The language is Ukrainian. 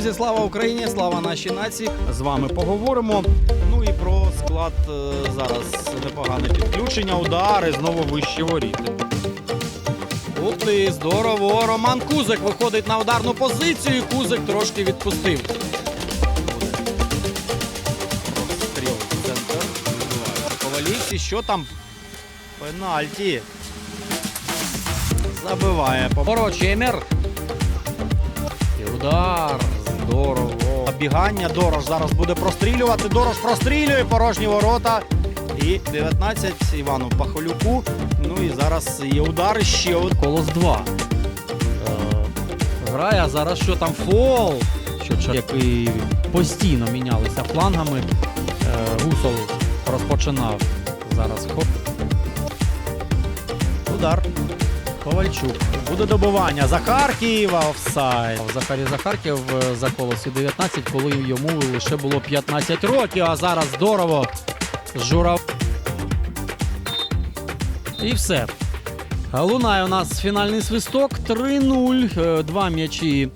Друзі, слава Україні, слава нашій нації. З вами поговоримо. Ну і про склад е, зараз непогане підключення, удари, знову вищі воріти. Ух ти, здорово. Роман Кузик виходить на ударну позицію. Кузик трошки відпустив. Розстріл в центр. Що там? Пенальті. Забиває. Поворот Чемер. І удар. Здорово. Дорож зараз буде прострілювати. Дорож прострілює порожні ворота. І 19 Івану Пахолюку. Ну і зараз є удар ще один. Колос 2. Е, грає, а зараз що там фол. Що, який постійно мінялися флангами. Е, Гусол розпочинав. Зараз хоп. Удар. Ковальчук. Буде добивання. Захарківа офсайд. Захарій Захарків е, за колосі 19, коли йому лише було 15 років, а зараз здорово. Журав. І все. Лунає у нас фінальний свисток. 3-0. Е, Два м'ячі